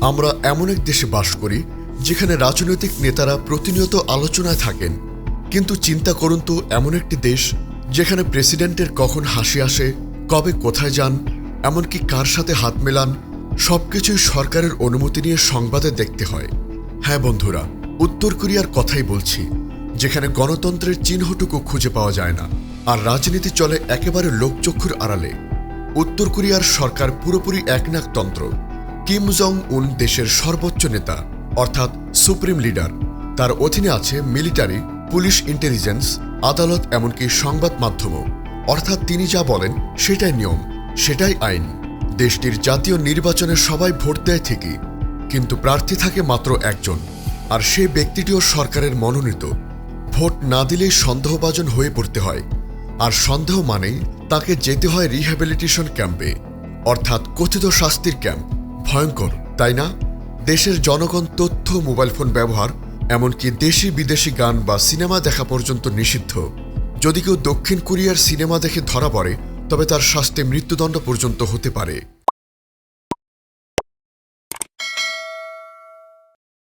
আমরা এমন এক দেশে বাস করি, যেখানে রাজনৈতিক নেতারা প্রতিনিয়ত আলোচনায় থাকেন। কিন্তু চিন্তা করুন তো, এমন একটি দেশ, যেখানে প্রেসিডেন্টের কখন হাসি আসে, কবে কোথায় যান, এমনকি কার সাথে হাত মেলান, সবকিছুই সরকারের অনুমতি নিয়ে সংবাদে দেখতে হয়। হ্যাঁ বন্ধুরা, উত্তর কোরিয়ার কথাই বলছি, যেখানে গণতন্ত্রের চিহ্নটুকু খুঁজে পাওয়া যায় না, আর রাজনীতি চলে একেবারে লোকচক্ষুর আড়ালে। উত্তর কোরিয়ার সরকার পুরোপুরি একনাকতন্ত্র কিম জং উন দেশের সর্বোচ্চ নেতা, অর্থাৎ সুপ্রিম লিডার। তার অধীনে আছে মিলিটারি, পুলিশ ইন্টেলিজেন্স, আদালত এমনকি সংবাদ মাধ্যমও। অর্থাৎ তিনি যা বলেন, সেটাই নিয়ম, সেটাই আইন। দেশটির জাতীয় নির্বাচনে সবাই ভোট দেয় ঠিকই, কিন্তু প্রার্থী থাকে মাত্র একজন, আর সে ব্যক্তিটিও সরকারের মনোনীত। ভোট না দিলেই সন্দেহভাজন হয়ে পড়তে হয়, আর সন্দেহ মানেই তাকে যেতে হয় রিহ্যাবিলিটেশন ক্যাম্পে, অর্থাৎ কথিত শাস্তির ক্যাম্প। ভয়ঙ্কর, তাই না? দেশের জনগণ তথ্য, মোবাইল ফোন ব্যবহার, এমনকি দেশি বিদেশি গান বা সিনেমা দেখা পর্যন্ত নিষিদ্ধ। যদি কেউ দক্ষিণ কোরিয়ার সিনেমা দেখে ধরা পড়ে, তবে তার শাস্তি মৃত্যুদণ্ড পর্যন্ত হতে পারে।